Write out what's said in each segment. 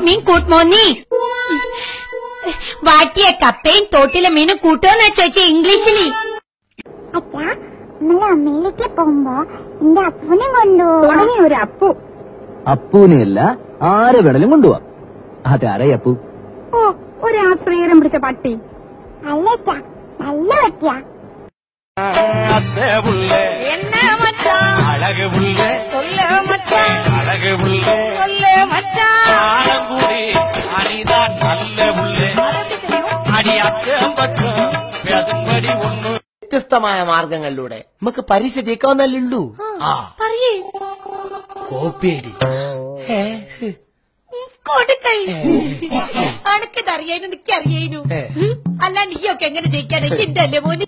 What മീൻ കൂട്ടുമോന്നി വാട്ടിയ കപ്പയും തോട്ടിലെ മീനും കൂട്ടുമെന്നാ ചോദിച്ച ഇംഗ്ലീഷില് അച്ഛാ നമ്മള് അമ്മയിലേക്ക് പോകുമ്പോ എന്റെ അപ്പനെ കൊണ്ടുപോകും തുടങ്ങി ഒരു അപ്പു അപ്പൂനെയല്ല ആരെ വേണേലും കൊണ്ടുപോവാ അതെ ആരായി അപ്പു ഓ ഒരു ആശ്രയരം പിടിച്ച പട്ടി അല്ല അച്ഛാ നല്ല പറ്റിയാ அத்தை புள்ள என்ன மச்சான் அழகு புள்ள சொல்ல மச்சான் அழகு புள்ள വ്യത്യസ്തമായ മാർഗങ്ങളിലൂടെ. നമുക്ക് പരീക്ഷ പറയേ. കോപ്പിയടി. കൊടുക്കൈ അനക്കത് അറിയാനു നിക്ക് അറിയാനു അല്ല നീയൊക്കെ എങ്ങനെ ജയിക്കാൻ എന്റെ അല്ലേ മോന്?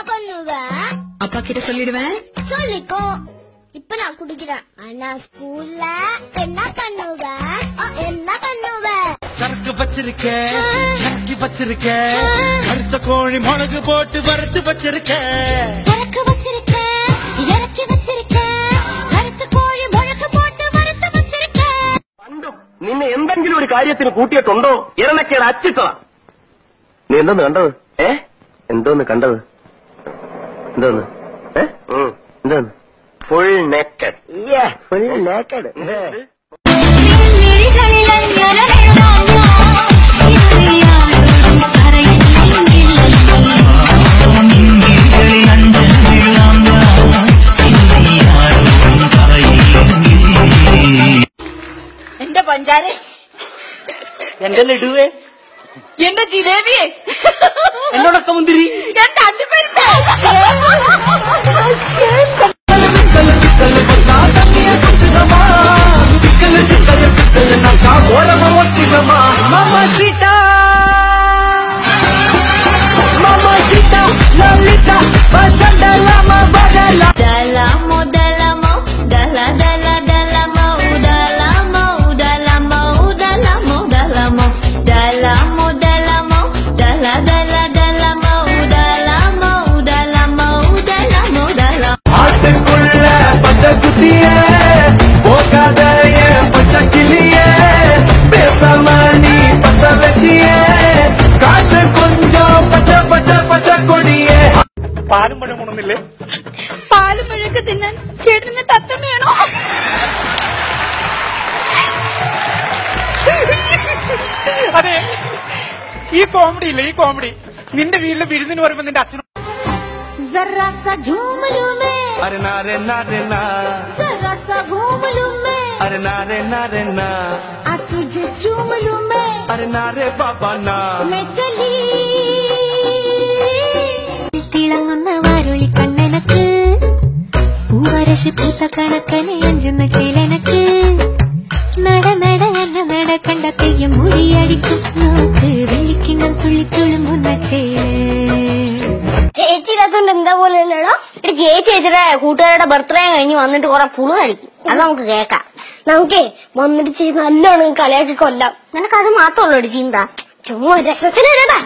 பண்ணுவ அப்பா கிட்ட சொல்லிடுவேன் சொல்லிக்கோ இப்ப நான் குடிக்கிறேன் ஆனா ஸ்கூல்ல என்ன பண்ணுவ ஆ, என்ன பண்ணுவ சரக்கு வச்சிருக்க சரக்கு வச்சிருக்க கருத்த கோழி மிளகு போட்டு வறுத்து வச்சிருக்க சரக்கு வச்சிருக்க இறக்கி வச்சிருக்க அடுத்த கோழி முழக்கு போட்டு வறுத்து வச்சிருக்க പണ്ടും നിന്നെ എന്തെങ്കിലും ഒരു കാര്യത്തിന് കൂട്ടിയിട്ടുണ്ടോ ഇരണക്കേട് അച്ചിട്ടതാ നീ എന്തോന്ന് കണ്ടത് ഏ എന്തോന്ന് കണ്ടത് എന്തോന്ന് എന്തോന്ന് ഫുൾ നേക്കഡ് ഫുൾ നേക്കഡ് എന്റെ പഞ്ചാരെ എന്റെ ലഡുവേ എന്റെ ജിലേബിയെ. എന്നോടൊക്കെ മുന്തിരി. എന്റെ പാലും പഴം ഉണന്നില്ലേ പാലും മുഴക്ക് തിന്നാൻ ചേട്ടന് തത്തം വേണോ അതെ ഈ കോമഡി ഇല്ലേ ഈ കോമഡി നിന്റെ വീട്ടിൽ വിരുന്നിന് വരുമ്പോ നിന്റെ അച്ഛനും जरा सा झूम लूं मैं अरे ना रे ना रे ना जरा सा घूम लूं मैं अरे ना रे ना रे ना आ तुझे चूम लूं मैं अरे ना रे बाबा ना मैं चली തിളങ്ങുന്ന വാരൊളി കണ്ണനക്ക്. പൂവരശ് പൂത്ത കണക്കനെ അഞ്ചുന്ന ചേലനക്ക്. നട നട എന്ന നട കണ്ട തെയ്യം മുടിയടിക്കും. നോക്ക് വെള്ളിക്കിണ്ണം തുള്ളി തുളുമ്പുന്ന ചേൽ. ചേച്ചിയില്ലാത്തോണ്ട് എന്താ പോലെ അല്ലേടോ ചേച്ചി ചേച്ചിയുടെ കൂട്ടുകാരുടെ ബർത്ത്ഡേ കഴിഞ്ഞ് വന്നിട്ട് കുറെ പുളു കഴിക്കും. അത് നമുക്ക് കേക്കാം നമുക്കേ വന്നിട്ട് ചെയ്ത് നല്ലോണം കളിയാക്കി കൊല്ലാം. നിനക്ക് അത് ഒരു ചിന്ത. ചുമ്മാ രസത്തിനിടടാ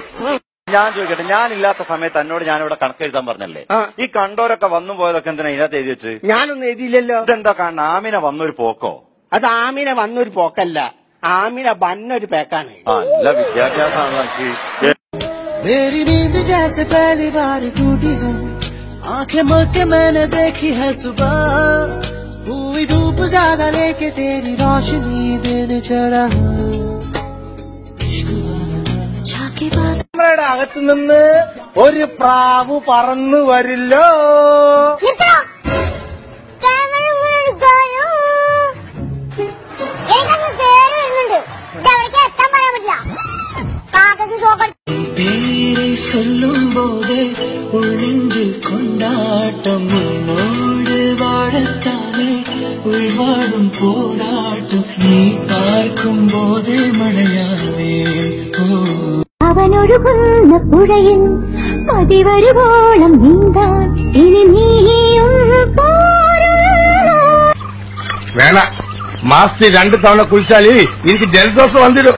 ഞാൻ ചോദിക്കട്ടെ ഞാനില്ലാത്ത സമയത്ത് എന്നോട് ഞാനിവിടെ കണക്ക് എഴുതാൻ പറഞ്ഞല്ലേ ഈ കണ്ടോരൊക്കെ വന്നു പോയതൊക്കെ എന്തിനാ ഇതിനകത്ത് എഴുതി വെച്ച്? ഞാനൊന്നും എഴുതിയില്ലല്ലോ. ഇതെന്താ കാണുന്ന ആമിന വന്നൊരു പോക്കോ? അത് ആമിന വന്നൊരു പോക്കല്ല. ആമിന വന്നൊരു പേക്കാണ്. നല്ല വിദ്യാഭ്യാസമാണ് എനിക്ക് ൂപ്പ് തേരി റോഷനി ദിന അകത്തു നിന്ന് ഒരു പ്രാവ് പറന്നു വരില്ലോ. പേരെ ചൊല്ലും കൊണ്ടാട്ടം ഉന്നോട് വാഴത്താനേ ഉൾവാടും പോരാട്ടം നീ പാർക്കും പോതേ മഴയാതേ ഓ. അവനൊഴുകുന്ന പുഴയിൽ പതിവരുവോളം നീന്താൻ ഇനി നീയും വേണ. മാസത്തിൽ രണ്ട് തവണ കുളിച്ചാൽ എനിക്ക് ജലദോഷം വന്നിരും